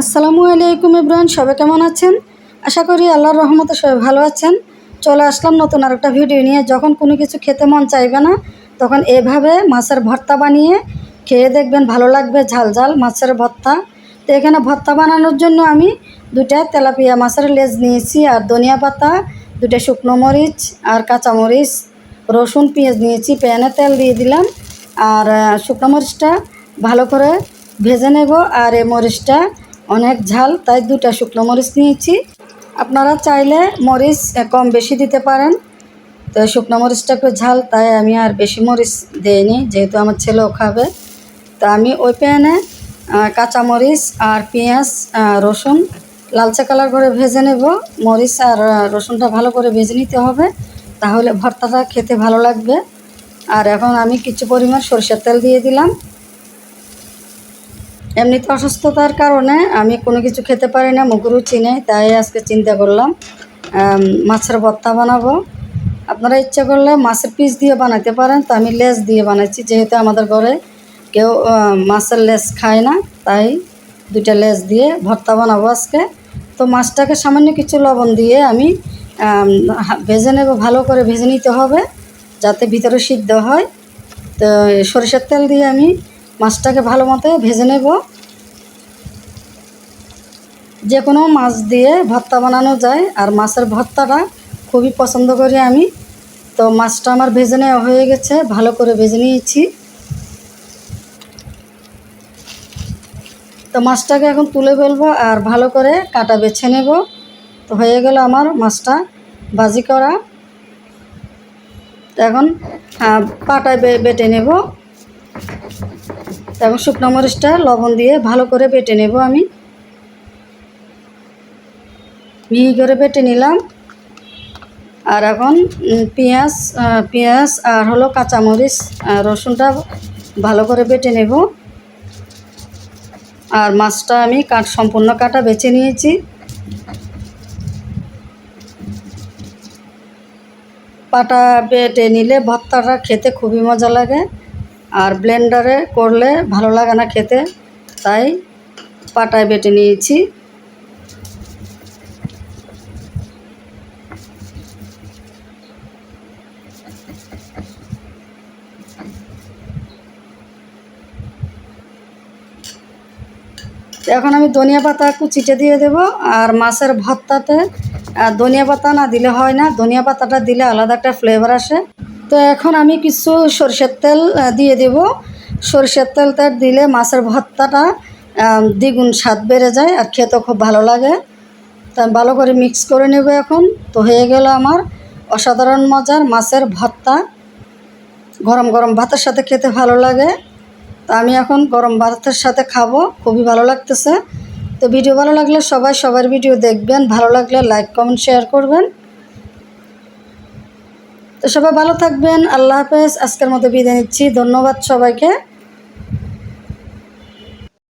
আসসালামু আলাইকুম ইব্রাহিম, সবাই কেমন আছেন? আশা করি আল্লাহর রহমতে সবাই ভালো আছেন। চলে আসলাম নতুন আরেকটা ভিডিও নিয়ে। যখন কোনো কিছু খেতে মন চাইবে না, তখন এভাবে মাছের ভর্তা বানিয়ে খেয়ে দেখবেন ভালো লাগবে, ঝাল ঝাল মাছের ভর্তা। তো এখানে ভর্তা বানানোর জন্য আমি দুটা তেলাপিয়া মাছের লেজ নিয়েছি, আর ধনিয়া পাতা দুটা শুকনো মরিচ, আর কাঁচা মরিচ, রসুন, পেঁয়াজ নিয়েছি, প্যানে তেল দিয়ে দিলাম। আর শুকনো মরিচটা ভালো করে ভেজে নেব, আর এই মরিচটা অনেক ঝাল তাই দুটা শুকনো মরিচ নিয়েছি। আপনারা চাইলে মরিচ কম বেশি দিতে পারেন। তো শুকনো মরিচটা একটু ঝাল তাই আমি আর বেশি মরিচ দিইনি যেহেতু আমার ছেলেও খাবে। তা আমি ওই প্যানে আহ, কাঁচা মরিচ আর পেঁয়াজ রসুন লালচে কালার করে ভেজে নেব। মরিচ আর রসুনটা ভালো করে ভেজে নিতে হবে তাহলে ভর্তাটা খেতে ভালো লাগবে। আর এখন আমি কিছু পরিমাণ সরষের তেল দিয়ে দিলাম। এমনিতে অসুস্থতার কারণে আমি কোনো কিছু খেতে পারি না মুখ রুচি নেই, তাই আজকে চিন্তা করলাম মাছের ভর্তা বানাবো। আপনারা ইচ্ছা করলে মাছের পিস দিয়ে বানাতে পারেন, তো আমি লেজ দিয়ে বানাচ্ছি, যেহেতু আমাদের ঘরে কেউ মাছের লেজ খায় না, তাই দুইটা লেজ দিয়ে ভর্তা বানাবো আজকে। তো মাছটাকে সামান্য কিছু লবণ দিয়ে আমি ভেজে নেব, ভালো করে ভেজে নিতে হবে, যাতে ভিতরে সিদ্ধ হয়। তো সরিষার তেল দিয়ে আমি মাছটাকে ভালো মতো ভেজে নেব। যে কোনো মাছ দিয়ে ভর্তা বানানো যায়, আর মাছের ভর্তাটা খুবই পছন্দ করি আমি। তো মাছটা আমার ভেজে নেওয়া হয়ে গেছে, ভালো করে ভেজে নিয়েছি। তো মাছটাকে এখন তুলে ফেলব আর ভালো করে কাটা বেছে নেব। তো হয়ে গেল আমার মাছটা ভাজি করা। এখন পাটায় বেটে নেব। এখন শুকনো মরিচটা লবণ দিয়ে ভালো করে বেটে নেব আমি। মিহি করে বেটে নিলাম। আর এখন পেঁয়াজ পেঁয়াজ আর হলো কাঁচামরিচ রসুনটা ভালো করে বেটে নেব। আর মাছটা আমি কাট সম্পূর্ণ কাটা বেছে নিয়েছি। পাটা বেটে নিলে ভর্তাটা খেতে খুবই মজা লাগে। আর ব্লেন্ডারে করলে ভালো লাগে না খেতে, তাই পাটায় বেটে নিয়েছি। এখন আমি ধনিয়া পাতা কুচিটে দিয়ে দেব, আর মাছের ভর্তাতে ধনিয়া পাতা না দিলে হয় না। ধনিয়া পাতাটা দিলে আলাদা একটা ফ্লেভার আসে। তো এখন আমি কিছু সরষের তেল দিয়ে দেব। সরষের তেলটা দিলে মাছের ভর্তাটা দ্বিগুণ স্বাদ বেড়ে যায় আর খেতে খুব ভালো লাগে। তা ভালো করে মিক্স করে নেব এখন। তো হয়ে গেল আমার অসাধারণ মজার মাছের ভর্তা। গরম গরম ভাতের সাথে খেতে ভালো লাগে। তো আমি এখন গরম ভাতের সাথে খাব। খুবই ভালো লাগতেছে। তো ভিডিও ভালো লাগলে সবাই সবার ভিডিও দেখবেন। ভালো লাগলে লাইক কমেন্ট শেয়ার করবেন। তো সবাই ভালো থাকবেন আল্লাহ হাফেজ। আজকের মতো বিদায় নিচ্ছি। ধন্যবাদ সবাইকে।